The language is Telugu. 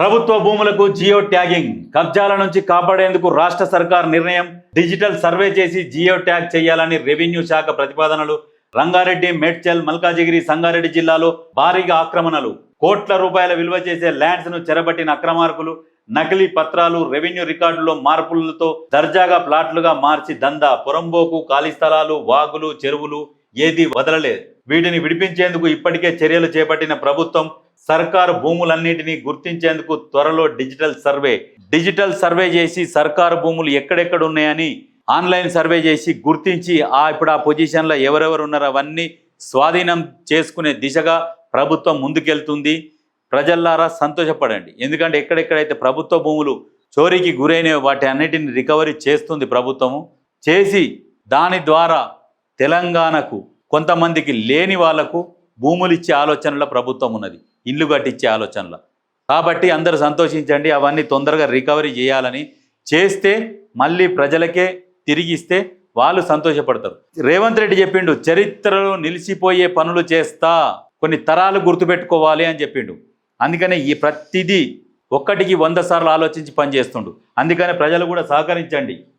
ప్రభుత్వ భూములకు జియో ట్యాగింగ్. కబ్జాల నుంచి కాపాడేందుకు రాష్ట్ర సర్కార్ నిర్ణయం. డిజిటల్ సర్వే చేసి జియో ట్యాగ్ చేయాలని రెవెన్యూ శాఖ ప్రతిపాదనలు. రంగారెడ్డి మేడ్చల్ మల్కాజిగిరి సంగారెడ్డి జిల్లాలో భారీగా ఆక్రమణలు. కోట్ల రూపాయల విలువ చేసే ల్యాండ్స్ను చెరబట్టిన అక్రమార్కులు. నకిలీ పత్రాలు రెవెన్యూ రికార్డులో మార్పులతో దర్జాగా ప్లాట్లుగా మార్చి దందా. పొరంబోకు ఖాళీ స్థలాలు వాగులు చెరువులు ఏది వదలలేదు. వీటిని విడిపించేందుకు ఇప్పటికే చర్యలు చేపట్టిన ప్రభుత్వం సర్కారు భూములన్నింటినీ గుర్తించేందుకు త్వరలో డిజిటల్ సర్వే. డిజిటల్ సర్వే చేసి సర్కారు భూములు ఎక్కడెక్కడ ఉన్నాయని ఆన్లైన్ సర్వే చేసి గుర్తించి ఆ ఇప్పుడు ఆ పొజిషన్లో ఎవరెవరు ఉన్నారో అవన్నీ స్వాధీనం చేసుకునే దిశగా ప్రభుత్వం ముందుకెళ్తుంది. ప్రజల్లారా సంతోషపడండి. ఎందుకంటే ఎక్కడెక్కడైతే ప్రభుత్వ భూములు చోరీకి గురైన వాటి అన్నిటిని రికవరీ చేస్తుంది ప్రభుత్వము. చేసి దాని ద్వారా తెలంగాణకు కొంతమందికి లేని వాళ్ళకు భూములు ఇచ్చే ఆలోచనలో ప్రభుత్వం ఉన్నది. ఇల్లు కట్టించే ఆలోచనలో. కాబట్టి అందరూ సంతోషించండి. అవన్నీ తొందరగా రికవరీ చేయాలని చేస్తే మళ్ళీ ప్రజలకే తిరిగిస్తే వాళ్ళు సంతోషపడతారు. రేవంత్ రెడ్డి చెప్పిండు చరిత్రలో నిలిచిపోయే పనులు చేస్తా కొన్ని తరాలు గుర్తుపెట్టుకోవాలి అని చెప్పిండు. అందుకనే ఈ ప్రతిదీ ఒక్కటికి వంద సార్లు ఆలోచించి పనిచేస్తుండు. అందుకనే ప్రజలు కూడా సహకరించండి.